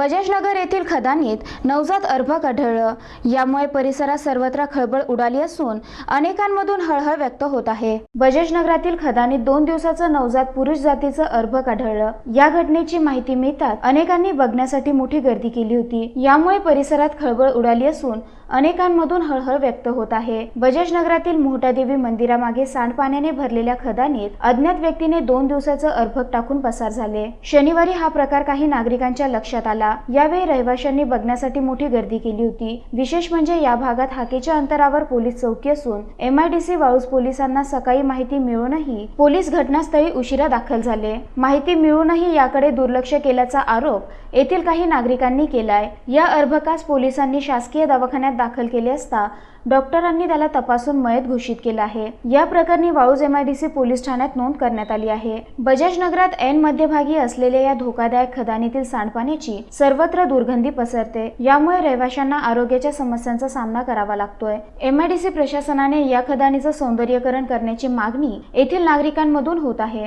बजाजनगर येथील खदानीत नवजात अर्भक आढळलं. यामुळे परिसरात सर्वत्र खळबळ उडाली असून अनेकांमधून हळहळ व्यक्त होत आहे. बजाजनगरातील खदानीत दोन दिवसाचं नवजात पुरुष जातीचं अर्भक आढळलं. या घटनेची माहिती मिळतात अनेकांनी बघण्यासाठी मोठी गर्दी केली होती. यामुळे परिसरात खळबळ उडाली असून अनेकांमधून हळहळ व्यक्त होत आहे. बजाजनगरातील मोहटादेवी मंदिरामागे सांडपाण्याने भरलेल्या खदानीत अज्ञात व्यक्तीने दोन दिवसाचं अर्भक टाकून पसार झाले. शनिवारी हा प्रकार काही नागरिकांच्या लक्षात आला. यावेळी रहिवाशांनी बघण्यासाठी मोठी गर्दी केली होती. विशेष म्हणजे या भागात हाकेच्या अंतरावर पोलीस चौकी असून एमआयडीसी वाळूज पोलिसांना सकाळी माहिती मिळूनही पोलीस घटनास्थळी उशिरा दाखल झाले. माहिती मिळूनही याकडे दुर्लक्ष केल्याचा आरोप येथील काही नागरिकांनी केलाय. या अर्भकास पोलिसांनी शासकीय दवाखान्यात दाखल केले असता डॉक्टरांनी त्याला तपासून मयत घोषित केलं आहे. या प्रकरणी वाळूज एमआयडीसी पोलीस ठाण्यात नोंद करण्यात आली आहे. बजाज नगरात ऐन मध्यभागी असलेल्या या धोकादायक खदानीतील सांडपाण्याची सर्वत्र दुर्गंधी पसरते. यामुळे रहिवाशांना आरोग्याच्या समस्यांचा सामना करावा लागतोय. एमआयडीसी प्रशासनाने या खदानीचं सौंदर्यीकरण करण्याची मागणी येथील नागरिकांमधून होत आहे.